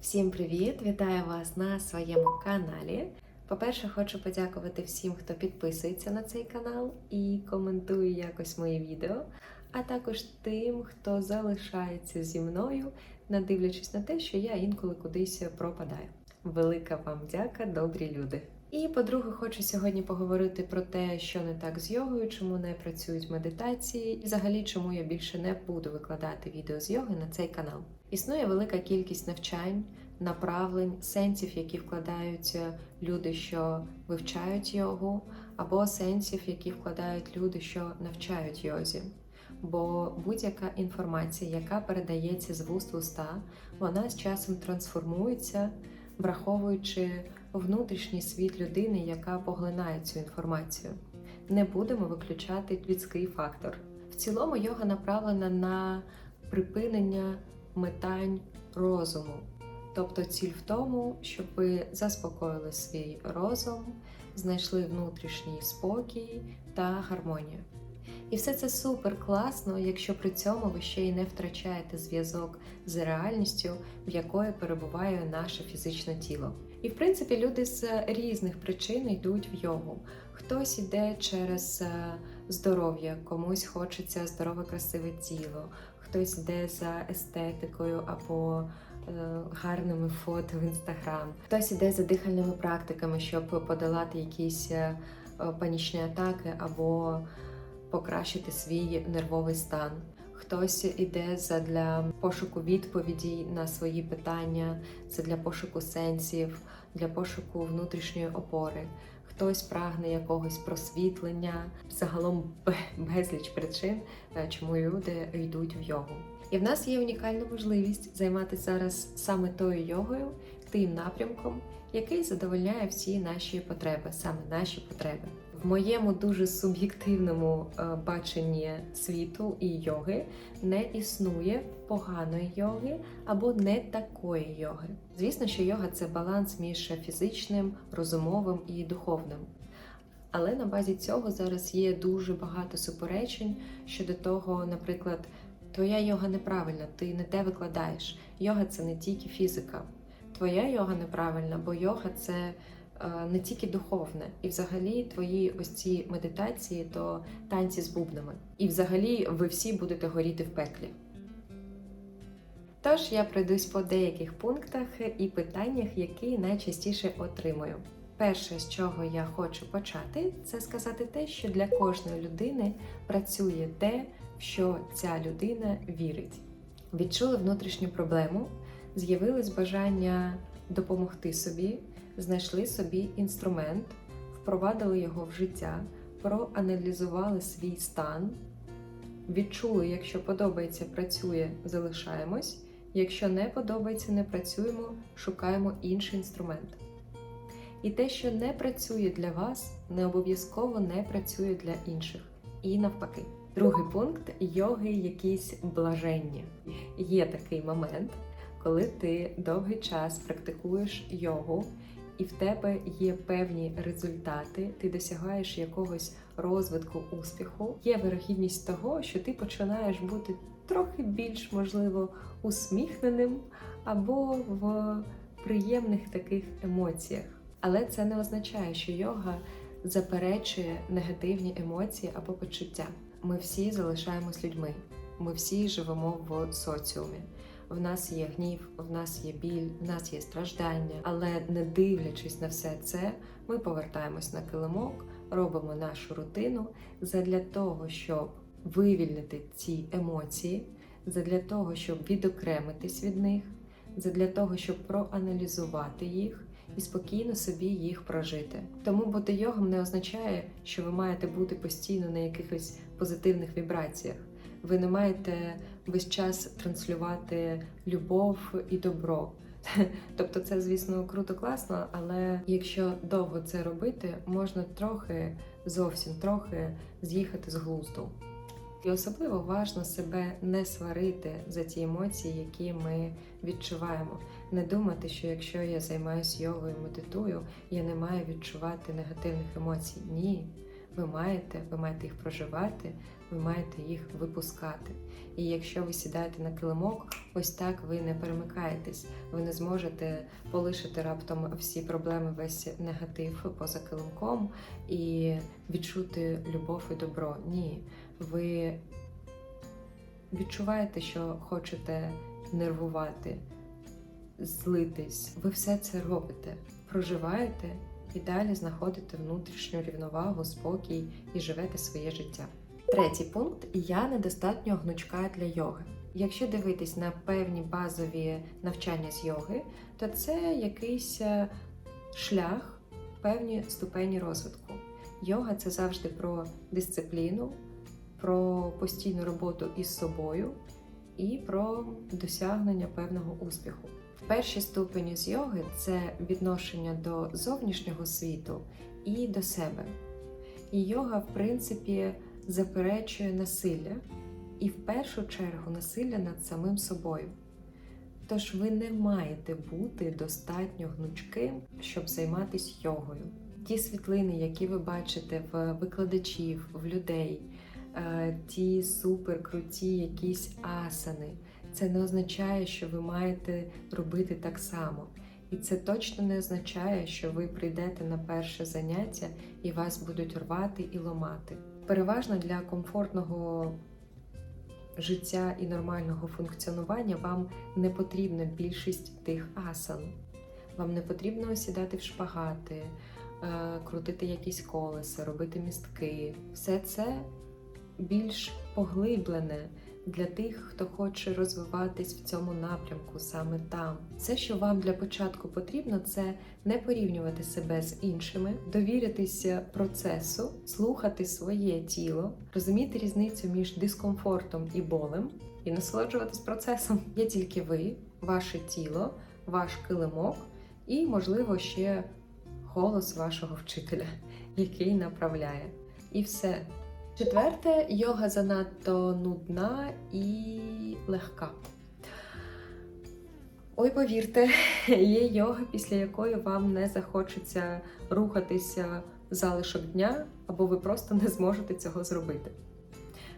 Всім привіт! Вітаю вас на своєму каналі. По-перше, хочу подякувати всім, хто підписується на цей канал і коментує якось мої відео, а також тим, хто залишається зі мною, надивлячись на те, що я інколи кудись пропадаю. Велика вам дяка, добрі люди! І по-друге, хочу сьогодні поговорити про те, що не так з йогою, чому не працюють медитації, і взагалі чому я більше не буду викладати відео з йоги на цей канал. Існує велика кількість навчань, направлень, сенсів, які вкладають люди, що вивчають йогу, або сенсів, які вкладають люди, що навчають йозі. Бо будь-яка інформація, яка передається з вуст в уста, вона з часом трансформується, враховуючи внутрішній світ людини, яка поглинає цю інформацію. Не будемо виключати людський фактор. В цілому йога направлена на припинення метань розуму. Тобто ціль в тому, щоб ви заспокоїли свій розум, знайшли внутрішній спокій та гармонію. І все це супер класно, якщо при цьому ви ще й не втрачаєте зв'язок з реальністю, в якої перебуває наше фізичне тіло. І в принципі люди з різних причин йдуть в йогу. Хтось іде через е, здоров'я, комусь хочеться здорове, красиве тіло, хтось йде за естетикою або е, гарними фото в інстаграм, хтось іде за дихальними практиками, щоб подолати якісь е, панічні атаки або покращити свій нервовий стан. Хтось іде для пошуку відповідей на свої питання, це для пошуку сенсів, для пошуку внутрішньої опори. Хтось прагне якогось просвітлення, загалом безліч причин, е, чому люди йдуть в йогу. І в нас є унікальна можливість займатися зараз саме тою йогою, тим напрямком, який задовольняє всі наші потреби, саме наші потреби. В моєму дуже суб'єктивному е, баченні світу і йоги не існує поганої йоги або не такої йоги. Звісно, що йога це баланс між фізичним, розумовим і духовним. Але на базі цього зараз є дуже багато суперечень щодо того, наприклад, твоя йога неправильна, ти не те викладаєш. Йога це не тільки фізика. Твоя йога неправильна, бо йога це не тільки духовне, і взагалі твої ось ці медитації то танці з бубнами. І взагалі ви всі будете горіти в пеклі. Тож я пройдусь по деяких пунктах і питаннях, які найчастіше отримую. Перше, з чого я хочу почати, це сказати те, що для кожної людини працює те, в що ця людина вірить. Відчули внутрішню проблему, з'явилось бажання допомогти собі, знайшли собі інструмент, впровадили його в життя, проаналізували свій стан, відчули, якщо подобається, працює, залишаємось. Якщо не подобається, не працюємо, шукаємо інший інструмент. І те, що не працює для вас, не обов'язково не працює для інших. І навпаки. Другий пункт йоги якісь блаженні. Є такий момент, коли ти довгий час практикуєш йогу, і в тебе є певні результати, ти досягаєш якогось розвитку успіху. Є вирогідність того, що ти починаєш бути трохи більш можливо усміхненим або в приємних таких емоціях. Але це не означає, що йога заперечує негативні емоції або почуття. Ми всі залишаємось людьми, ми всі живемо в соціумі. В нас є гнів, в нас є біль, в нас є страждання, але не дивлячись на все це, ми повертаємось на килимок, робимо нашу рутину задля того, щоб вивільнити ці емоції, задля того, щоб відокремитись від них, задля того, щоб проаналізувати їх і спокійно собі їх прожити. Тому бути йогом не означає, що ви маєте бути постійно на якихось позитивних вібраціях. Ви не маєте весь час транслювати любов і добро. Тобто, це, звісно, круто, класно, але якщо довго це робити, можна трохи зовсім трохи з'їхати з глузду. І особливо важно себе не сварити за ті емоції, які ми відчуваємо. Не думати, що якщо я займаюся йогою, медитую, я не маю відчувати негативних емоцій. Ні, ви маєте, ви маєте їх проживати, ви маєте їх випускати. І якщо ви сідаєте на килимок, ось так ви не перемикаєтесь, ви не зможете полишити раптом всі проблеми, весь негатив поза килимком і відчути любов і добро. Ні, ви відчуваєте, що хочете нервувати, злитись. Ви все це робите, проживаєте і далі знаходите внутрішню рівновагу, спокій і живете своє життя. Третій пункт я недостатньо гнучка для йоги. Якщо дивитись на певні базові навчання з йоги, то це якийсь е, шлях, певні ступені розвитку. Йога це завжди про дисципліну, про постійну роботу із собою і про досягнення певного успіху. Перші ступені з йоги це відношення до зовнішнього світу і до себе. І йога, в принципі, заперечує насилля, і в першу чергу насилля над самим собою. Тож ви не маєте бути достатньо гнучким, щоб займатися йогою. Ті світлини, які ви бачите в викладачів, в людей, е, ті суперкруті якісь асани, це не означає, що ви маєте робити так само. І це точно не означає, що ви прийдете на перше заняття і вас будуть рвати і ломати. Переважно для комфортного життя і нормального функціонування вам не потрібна більшість тих асан. Вам не потрібно сідати в шпагати, е, крутити якісь колеса, робити містки. Все це більш поглиблене для тих, хто хоче розвиватись в цьому напрямку саме там. Все, що вам для початку потрібно, це не порівнювати себе з іншими, довіритися процесу, слухати своє тіло, розуміти різницю між дискомфортом і болем і насолоджуватись процесом. Є тільки ви, ваше тіло, ваш килимок і, можливо, ще голос вашого вчителя, який направляє. І все. Четверте, йога занадто нудна і легка. Ой, повірте, є йога, після якої вам не захочеться рухатися залишок дня, або ви просто не зможете цього зробити.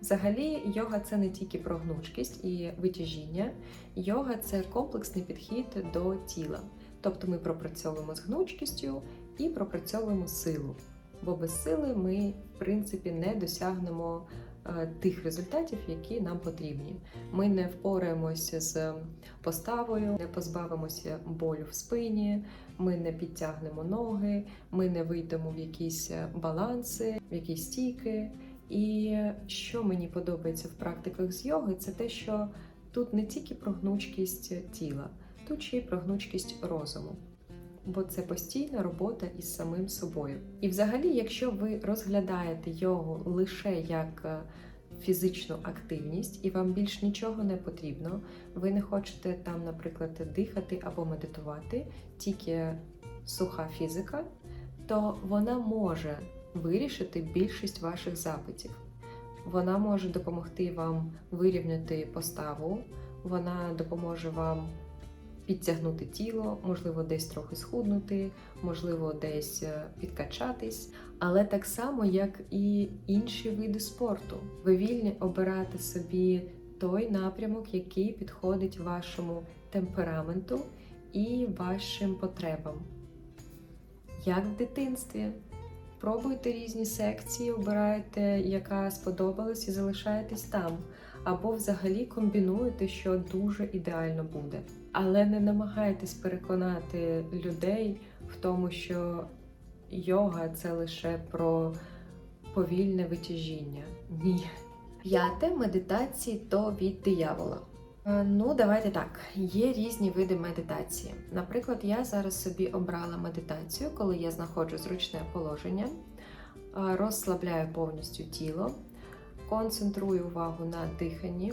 Взагалі, йога це не тільки про гнучкість і витяжіння, йога це комплексний підхід до тіла. Тобто ми пропрацьовуємо з гнучкістю і пропрацьовуємо силу бо без сили ми, принципі, не досягнемо е, тих результатів, які нам потрібні. Ми не впораємося з поставою, не позбавимося болю в спині, ми не підтягнемо ноги, ми не вийдемо в якісь баланси, в якісь стійки. І що мені подобається в практиках з йоги, це те, що тут не тільки про гнучкість тіла, тут ще й про гнучкість розуму бо це постійна робота із самим собою. І, взагалі, якщо ви розглядаєте його лише як е, фізичну активність, і вам більш нічого не потрібно, ви не хочете там, наприклад, дихати або медитувати, тільки суха фізика, то вона може вирішити більшість ваших запитів. Вона може допомогти вам вирівняти поставу, вона допоможе вам підтягнути тіло, можливо, десь трохи схуднути, можливо, десь е, підкачатись. Але так само, як і інші види спорту, ви вільні обирати собі той напрямок, який підходить вашому темпераменту і вашим потребам. Як в дитинстві. Пробуйте різні секції, обирайте, яка сподобалась, і залишаєтесь там. Або взагалі комбінуєте, що дуже ідеально буде але не намагайтесь переконати людей в тому, що йога це лише про повільне витяжіння. Ні. П'яте медитації то від диявола. Е, ну, давайте так. Є різні види медитації. Наприклад, я зараз собі обрала медитацію, коли я знаходжу зручне положення, е, розслабляю повністю тіло, концентрую увагу на диханні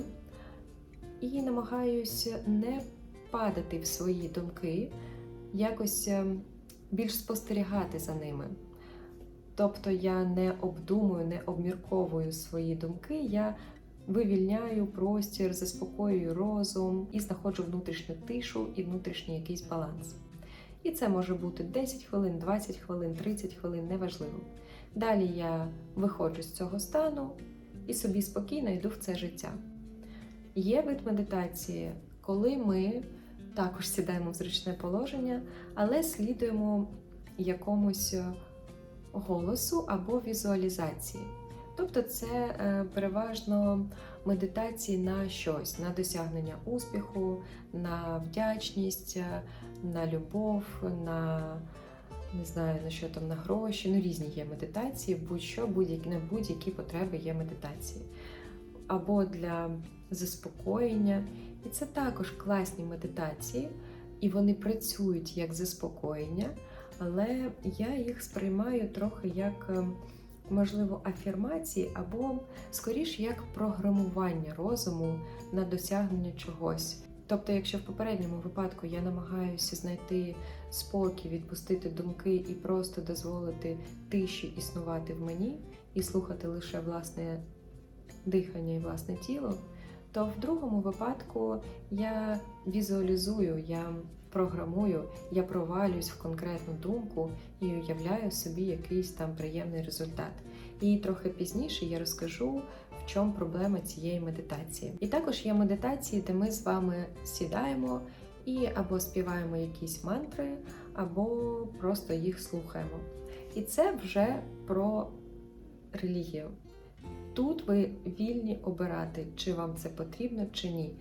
і намагаюся не падати в свої думки, якось ем, більш спостерігати за ними. Тобто я не обдумую, не обмірковую свої думки, я вивільняю простір, заспокоюю розум і знаходжу внутрішню тишу і внутрішній якийсь баланс. І це може бути 10 хвилин, 20 хвилин, 30 хвилин, неважливо. Далі я виходжу з цього стану і собі спокійно йду в це життя. Є вид медитації, коли ми також сідаємо в зручне положення, але слідуємо якомусь е, голосу або візуалізації. Тобто це е, переважно медитації на щось, на досягнення успіху, на вдячність, е, на любов, на не знаю на що там на гроші. Ну різні є медитації, будь-що, будь-які на будь-які потреби є медитації. Або для заспокоєння. І це також класні медитації, і вони працюють як заспокоєння, але я їх сприймаю трохи як, е, можливо, афірмації, або скоріш як програмування розуму на досягнення чогось. Тобто, якщо в попередньому випадку я намагаюся знайти спокій, відпустити думки і просто дозволити тиші існувати в мені і слухати лише власне дихання і власне тіло, то в другому випадку я візуалізую, я програмую, я провалююсь в конкретну думку і уявляю собі якийсь там приємний результат. І трохи пізніше я розкажу, в чому проблема цієї медитації. І також є медитації, де ми з вами сідаємо і або співаємо якісь мантри, або просто їх слухаємо. І це вже про релігію. Тут ви вільні обирати, чи вам це потрібно, чи ні.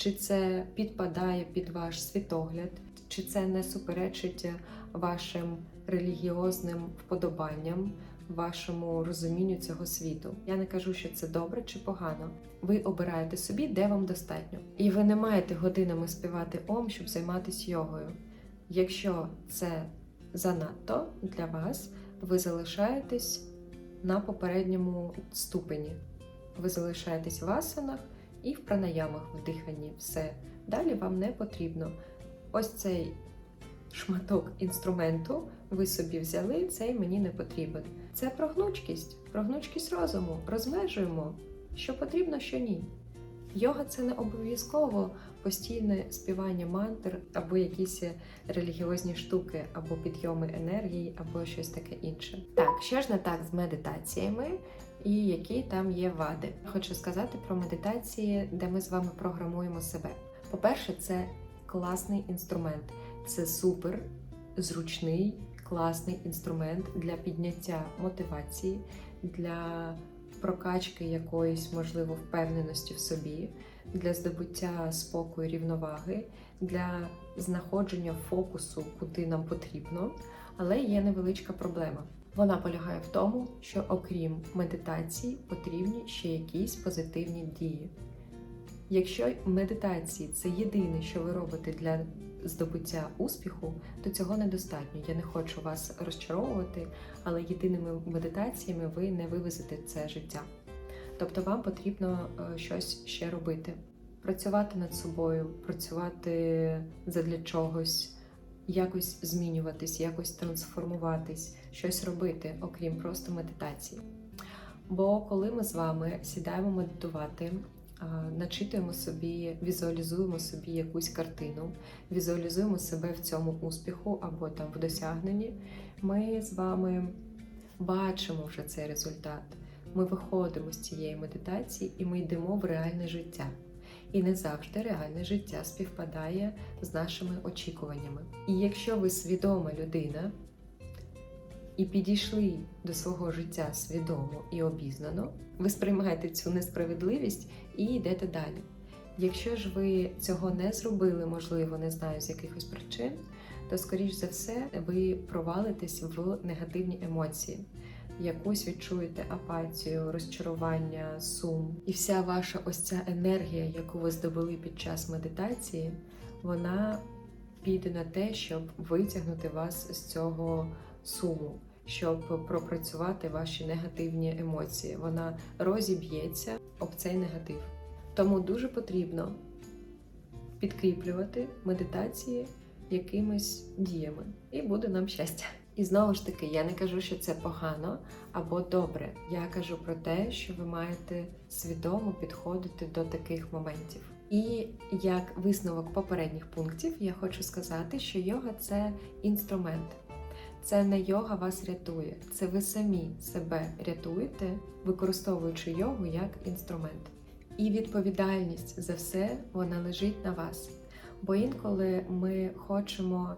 Чи це підпадає під ваш світогляд, чи це не суперечить вашим релігіозним вподобанням, вашому розумінню цього світу. Я не кажу, що це добре чи погано. Ви обираєте собі, де вам достатньо. І ви не маєте годинами співати ом, щоб займатися йогою. Якщо це занадто для вас, ви залишаєтесь на попередньому ступені. Ви залишаєтесь в асанах і в пранаямах в диханні. Все. Далі вам не потрібно. Ось цей шматок інструменту ви собі взяли, цей мені не потрібен. Це про гнучкість, про гнучкість розуму. Розмежуємо, що потрібно, що ні. Йога це не обов'язково постійне співання мантр або якісь релігіозні штуки, або підйоми енергії, або щось таке інше. Так, що ж не так з медитаціями і які там є вади? Хочу сказати про медитації, де ми з вами програмуємо себе. По-перше, це класний інструмент, це супер зручний, класний інструмент для підняття мотивації, для прокачки якоїсь, можливо, впевненості в собі, для здобуття спокою, рівноваги, для знаходження фокусу, куди нам потрібно. Але є невеличка проблема. Вона полягає в тому, що окрім медитації потрібні ще якісь позитивні дії. Якщо медитації це єдине, що ви робите для здобуття успіху, то цього недостатньо. Я не хочу вас розчаровувати, але єдиними медитаціями ви не вивезете це життя. Тобто вам потрібно е, щось ще робити, працювати над собою, працювати задля чогось, якось змінюватись, якось трансформуватись, щось робити, окрім просто медитації. Бо коли ми з вами сідаємо медитувати, начитуємо собі, візуалізуємо собі якусь картину, візуалізуємо себе в цьому успіху або там в досягненні, ми з вами бачимо вже цей результат. Ми виходимо з цієї медитації і ми йдемо в реальне життя. І не завжди реальне життя співпадає з нашими очікуваннями. І якщо ви свідома людина і підійшли до свого життя свідомо і обізнано, ви сприймаєте цю несправедливість і йдете далі. Якщо ж ви цього не зробили, можливо, не знаю з якихось причин, то скоріш за все ви провалитесь в негативні емоції якусь відчуєте апатію, розчарування, сум. І вся ваша ось ця енергія, яку ви здобули під час медитації, вона піде на те, щоб витягнути вас з цього суму, щоб пропрацювати ваші негативні емоції. Вона розіб'ється об цей негатив. Тому дуже потрібно підкріплювати медитації якимись діями, і буде нам щастя. І знову ж таки, я не кажу, що це погано або добре. Я кажу про те, що ви маєте свідомо підходити до таких моментів. І як висновок попередніх пунктів, я хочу сказати, що йога це інструмент. Це не йога вас рятує, це ви самі себе рятуєте, використовуючи йогу як інструмент. І відповідальність за все вона лежить на вас. Бо інколи ми хочемо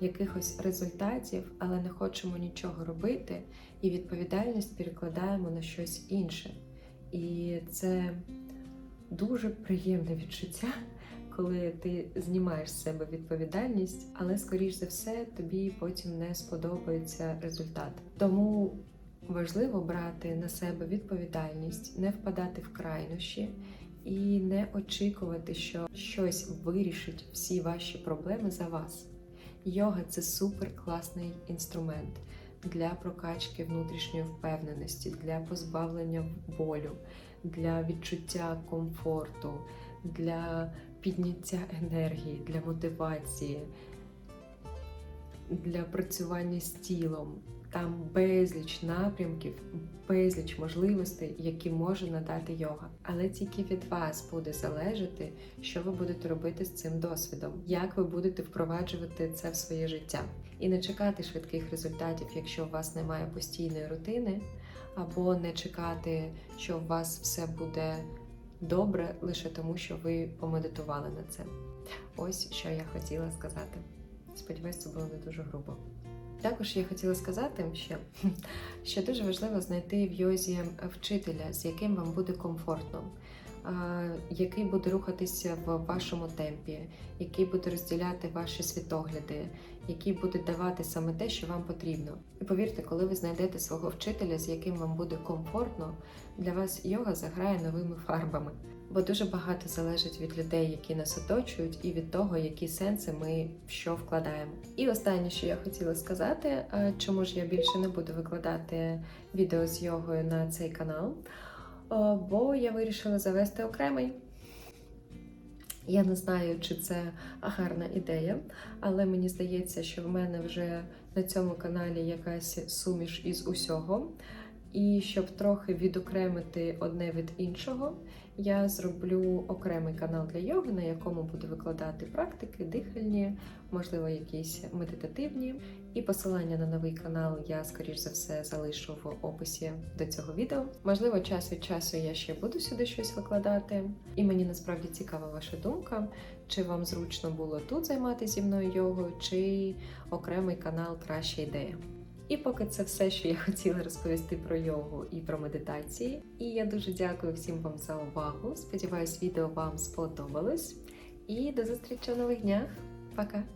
якихось результатів, але не хочемо нічого робити, і відповідальність перекладаємо на щось інше. І це дуже приємне відчуття, коли ти знімаєш з себе відповідальність, але скоріш за все тобі потім не сподобається результат. Тому важливо брати на себе відповідальність, не впадати в крайнощі і не очікувати, що щось вирішить всі ваші проблеми за вас. Йога це супер класний інструмент для прокачки внутрішньої впевненості, для позбавлення болю, для відчуття комфорту, для підняття енергії, для мотивації, для працювання з тілом. Там безліч напрямків, безліч можливостей, які може надати йога. Але тільки від вас буде залежати, що ви будете робити з цим досвідом, як ви будете впроваджувати це в своє життя. І не чекати швидких результатів, якщо у вас немає постійної рутини, або не чекати, що у вас все буде добре лише тому, що ви помедитували на це. Ось що я хотіла сказати. Сподіваюсь, це було не дуже грубо. Також я хотіла сказати ще, що дуже важливо знайти в йозі вчителя, з яким вам буде комфортно, який буде рухатися в вашому темпі, який буде розділяти ваші світогляди, який буде давати саме те, що вам потрібно. І повірте, коли ви знайдете свого вчителя, з яким вам буде комфортно, для вас йога заграє новими фарбами. Бо дуже багато залежить від людей, які нас оточують, і від того, які сенси ми в що вкладаємо. І останнє, що я хотіла сказати, чому ж я більше не буду викладати відео з йогою на цей канал, бо я вирішила завести окремий. Я не знаю, чи це гарна ідея, але мені здається, що в мене вже на цьому каналі якась суміш із усього. І щоб трохи відокремити одне від іншого, я зроблю окремий канал для йоги, на якому буду викладати практики, дихальні, можливо, якісь медитативні. І посилання на новий канал я, скоріш за все, залишу в описі до цього відео. Можливо, час від часу я ще буду сюди щось викладати. І мені насправді цікава ваша думка, чи вам зручно було тут займатися зі мною йогою, чи окремий канал краща ідея. І поки це все, що я хотіла розповісти про йогу і про медитації. І я дуже дякую всім вам за увагу. Сподіваюсь, відео вам сподобалось. І до зустрічі нових днях. Пока!